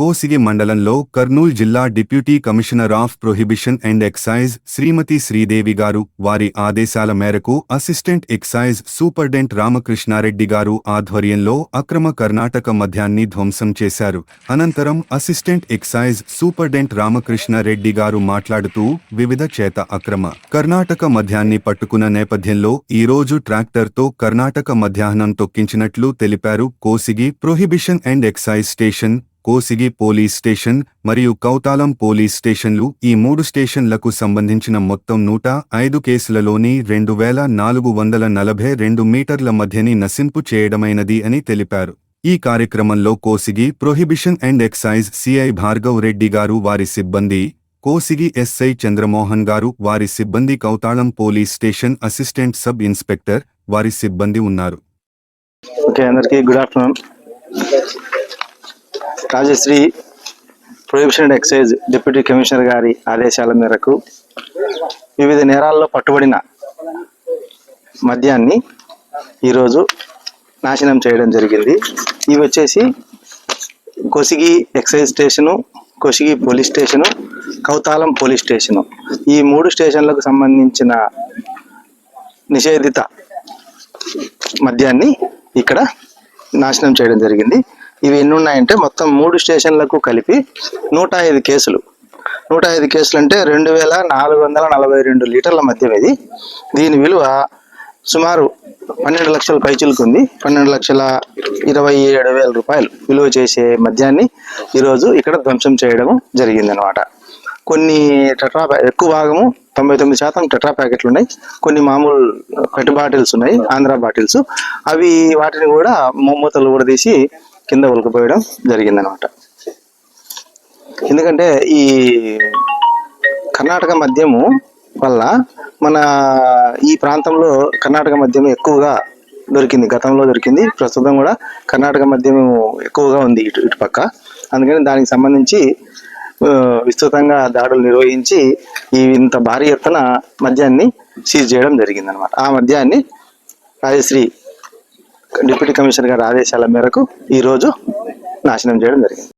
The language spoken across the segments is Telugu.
కోసిగి మండలంలో కర్నూల్ జిల్లా deputy commissioner of prohibition and excise Shrimati Sridevi garu వారి ఆదేశాల మేరకు అసిస్టెంట్ ఎక్సైజ్ సూపర్డెంట్ రామకృష్ణారెడ్డి గారు ఆధ్వర్యంలో అక్రమ కర్ణాటక మద్యాన్ని ధ్వంసం చేశారు. అనంతరం అసిస్టెంట్ ఎక్సైజ్ సూపర్డెంట్ రామకృష్ణారెడ్డి గారు మాట్లాడుతూ వివిధ చేత అక్రమ కర్ణాటక మద్యాన్ని పట్టుకున్న నేపథ్యంలో ఈ రోజు ట్రాక్టర్తో కర్ణాటక మధ్యాహ్నం తొక్కించినట్లు తెలిపారు Kosigi prohibition and excise station Kosigi police station మరియు కౌతాలం పోలీస్ స్టేషన్లు ఈ మూడు స్టేషన్లకు సంబంధించిన మొత్తం నూట ఐదు కేసులలోని రెండు వేల నాలుగు వందల నలభై రెండు మీటర్ల మధ్యని నసింపు చేయడమైనది అని తెలిపారు. ఈ కార్యక్రమంలో Kosigi prohibition and excise CI Bhargav Reddy garu వారి సిబ్బంది కోసిగి ఎస్ఐ చంద్రమోహన్ గారు వారి సిబ్బంది Kauthalam police station assistant sub inspector వారి సిబ్బంది ఉన్నారు. ఓకే అందరికీ good afternoon. Rajashree prohibition and excise deputy commissioner గారి ఆదేశాల మేరకు వివిధ నేరాల్లో పట్టుబడిన మద్యాన్ని ఈరోజు నాశనం చేయడం జరిగింది. ఇవి వచ్చేసి Kosigi excise station Kosigi police station Kauthalam police station. ఈ మూడు స్టేషన్లకు సంబంధించిన నిషేధిత మద్యాన్ని ఇక్కడ నాశనం చేయడం జరిగింది. ఇవి ఎన్ని ఉన్నాయంటే మొత్తం మూడు స్టేషన్లకు కలిపి నూట ఐదు కేసులు. నూట ఐదు కేసులు అంటే రెండు వేల నాలుగు వందల నలభై రెండు లీటర్ల మద్యం ఇది. దీని విలువ సుమారు పన్నెండు లక్షల పైచులకు ఉంది. పన్నెండు లక్షల ఇరవై ఏడు వేల రూపాయలు విలువ చేసే మద్యాన్ని ఈరోజు ఇక్కడ ధ్వంసం చేయడం జరిగిందనమాట కొన్ని టెట్రా ఎక్కువ భాగము తొంభై తొమ్మిది శాతం టెట్రా ప్యాకెట్లు ఉన్నాయి కొన్ని మామూలు కట్టి బాటిల్స్ ఉన్నాయి ఆంధ్ర బాటిల్స్. అవి వాటిని కూడా మొమ్మతలు కూడా తీసి కింద ఉలకపోయడం జరిగిందనమాట. ఎందుకంటే ఈ కర్ణాటక మద్యము వల్ల మన ఈ ప్రాంతంలో కర్ణాటక మద్యం ఎక్కువగా దొరికింది. గతంలో దొరికింది. ప్రస్తుతం కూడా కర్ణాటక మద్యం ఎక్కువగా ఉంది ఇటు ఇటు పక్క. అందుకని దానికి సంబంధించి విస్తృతంగా దాడులు నిర్వహించి ఈ ఇంత భారీ ఎత్తున మద్యాన్ని సీజ్ చేయడం జరిగిందనమాట. ఆ మద్యాన్ని రాజశ్రీ డిప్యూటీ కమిషనర్ గారి ఆదేశాల మేరకు ఈరోజు నాశనం చేయడం జరిగింది.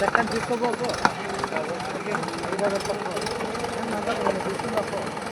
ಚಕ್ಕ ತಿಳ್ಕೋಬೇಕು